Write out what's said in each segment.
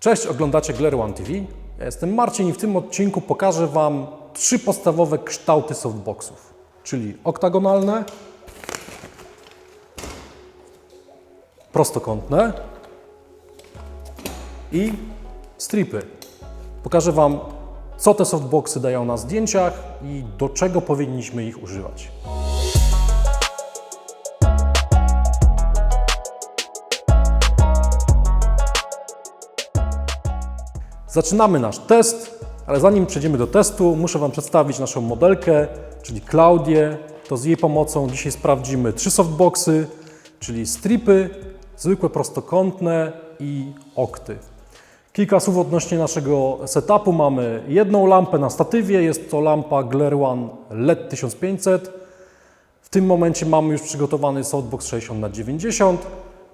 Cześć, oglądacie Glare One TV. Ja jestem Marcin i w tym odcinku pokażę Wam trzy podstawowe kształty softboxów, czyli oktagonalne, prostokątne i stripy. Pokażę Wam, co te softboxy dają na zdjęciach i do czego powinniśmy ich używać. Zaczynamy nasz test, ale zanim przejdziemy do testu, muszę Wam przedstawić naszą modelkę, czyli Klaudię. To z jej pomocą dzisiaj sprawdzimy trzy softboxy, czyli stripy, zwykłe prostokątne i okty. Kilka słów odnośnie naszego setupu. Mamy jedną lampę na statywie, jest to lampa Glare One LED 1500. W tym momencie mamy już przygotowany softbox 60 na 90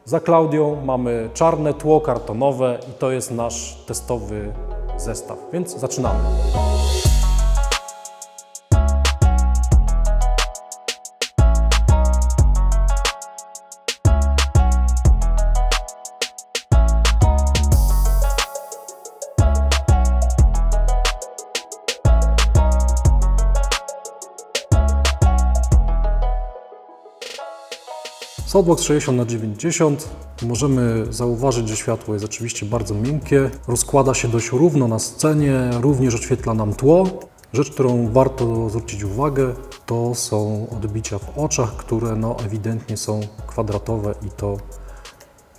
Za Klaudią mamy czarne tło kartonowe i to jest nasz testowy zestaw, więc zaczynamy. Softbox 60 na 90 możemy zauważyć, że światło jest oczywiście bardzo miękkie, rozkłada się dość równo na scenie, również oświetla nam tło. Rzecz, którą warto zwrócić uwagę, to są odbicia w oczach, które no ewidentnie są kwadratowe i to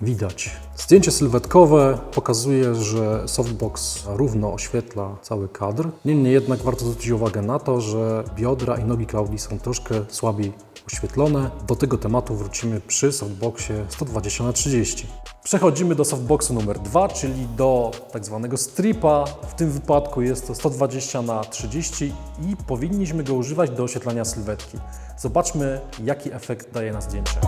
widać. Zdjęcie sylwetkowe pokazuje, że softbox równo oświetla cały kadr. Niemniej jednak warto zwrócić uwagę na to, że biodra i nogi Klaudii są troszkę słabiej oświetlone. Do tego tematu wrócimy przy softboxie 120 na 30 Przechodzimy do softboxu numer 2, czyli do tak zwanego stripa. W tym wypadku jest to 120 na 30 i powinniśmy go używać do oświetlania sylwetki. Zobaczmy, jaki efekt daje na zdjęcie.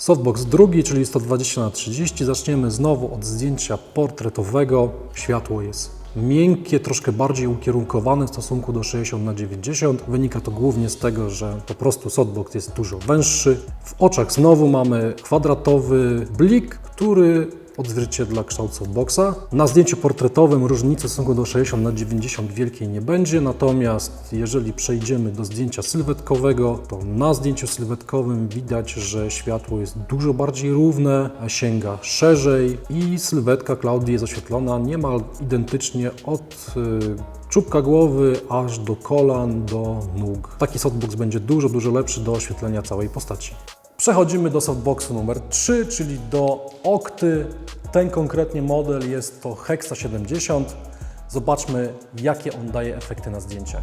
Softbox drugi, czyli 120 na 30 Zaczniemy znowu od zdjęcia portretowego. Światło jest miękkie, troszkę bardziej ukierunkowane w stosunku do 60 na 90 Wynika to głównie z tego, że po prostu softbox jest dużo węższy. W oczach znowu mamy kwadratowy blik, który odzwierciedla kształt softboxa. Na zdjęciu portretowym różnicy w stosunku do 60 na 90 wielkiej nie będzie, natomiast jeżeli przejdziemy do zdjęcia sylwetkowego, to na zdjęciu sylwetkowym widać, że światło jest dużo bardziej równe, sięga szerzej i sylwetka Klaudii jest oświetlona niemal identycznie od y, czubka głowy aż do kolan, do nóg. Taki softbox będzie dużo, dużo lepszy do oświetlenia całej postaci. Przechodzimy do softboxu numer 3, czyli do okty. Ten konkretnie model jest to Hexa 70. Zobaczmy, jakie on daje efekty na zdjęciach.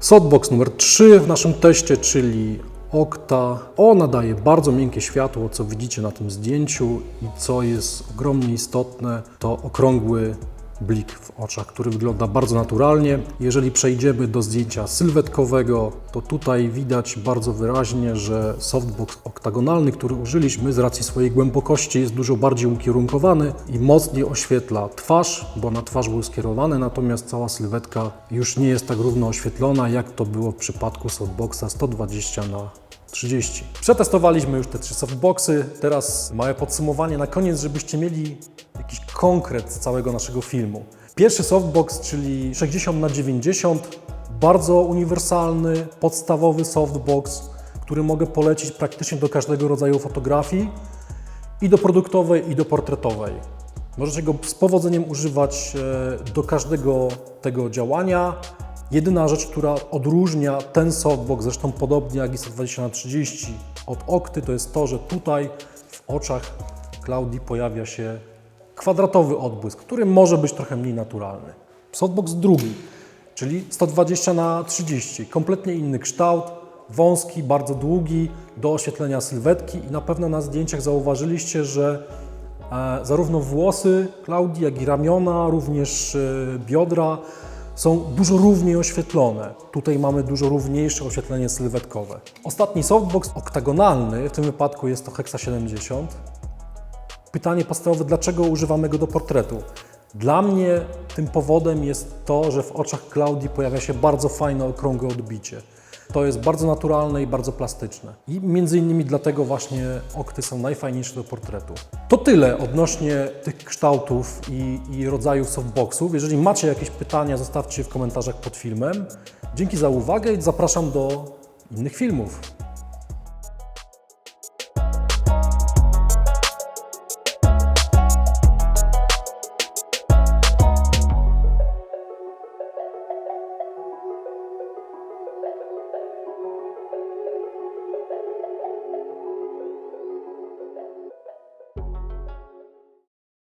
Softbox numer 3 w naszym teście, czyli Okta. Ona daje bardzo miękkie światło, co widzicie na tym zdjęciu i co jest ogromnie istotne, to okrągły blik w oczach, który wygląda bardzo naturalnie. Jeżeli przejdziemy do zdjęcia sylwetkowego, to tutaj widać bardzo wyraźnie, że softbox oktagonalny, który użyliśmy z racji swojej głębokości jest dużo bardziej ukierunkowany i mocniej oświetla twarz, bo na twarz był skierowany, natomiast cała sylwetka już nie jest tak równo oświetlona, jak to było w przypadku softboxa 120 na 30. Przetestowaliśmy już te trzy softboxy. Teraz małe podsumowanie na koniec, żebyście mieli jakiś konkret całego naszego filmu. Pierwszy softbox, czyli 60 na 90 bardzo uniwersalny, podstawowy softbox, który mogę polecić praktycznie do każdego rodzaju fotografii i do produktowej, i do portretowej. Możecie go z powodzeniem używać e, do każdego tego działania. Jedyna rzecz, która odróżnia ten softbox, zresztą podobnie jak i 120 na 30 od Okty, to jest to, że tutaj w oczach Klaudii pojawia się kwadratowy odbłysk, który może być trochę mniej naturalny. Softbox drugi, czyli 120 na 30 kompletnie inny kształt, wąski, bardzo długi, do oświetlenia sylwetki i na pewno na zdjęciach zauważyliście, że e, zarówno włosy Klaudii, jak i ramiona, również e, biodra są dużo równiej oświetlone. Tutaj mamy dużo równiejsze oświetlenie sylwetkowe. Ostatni softbox oktagonalny, w tym wypadku jest to Hexa 70. Pytanie podstawowe, dlaczego używamy go do portretu? Dla mnie tym powodem jest to, że w oczach Klaudii pojawia się bardzo fajne, okrągłe odbicie. To jest bardzo naturalne i bardzo plastyczne. I między innymi dlatego właśnie okty są najfajniejsze do portretu. To tyle odnośnie tych kształtów i, i rodzajów softboxów. Jeżeli macie jakieś pytania, zostawcie je w komentarzach pod filmem. Dzięki za uwagę i zapraszam do innych filmów.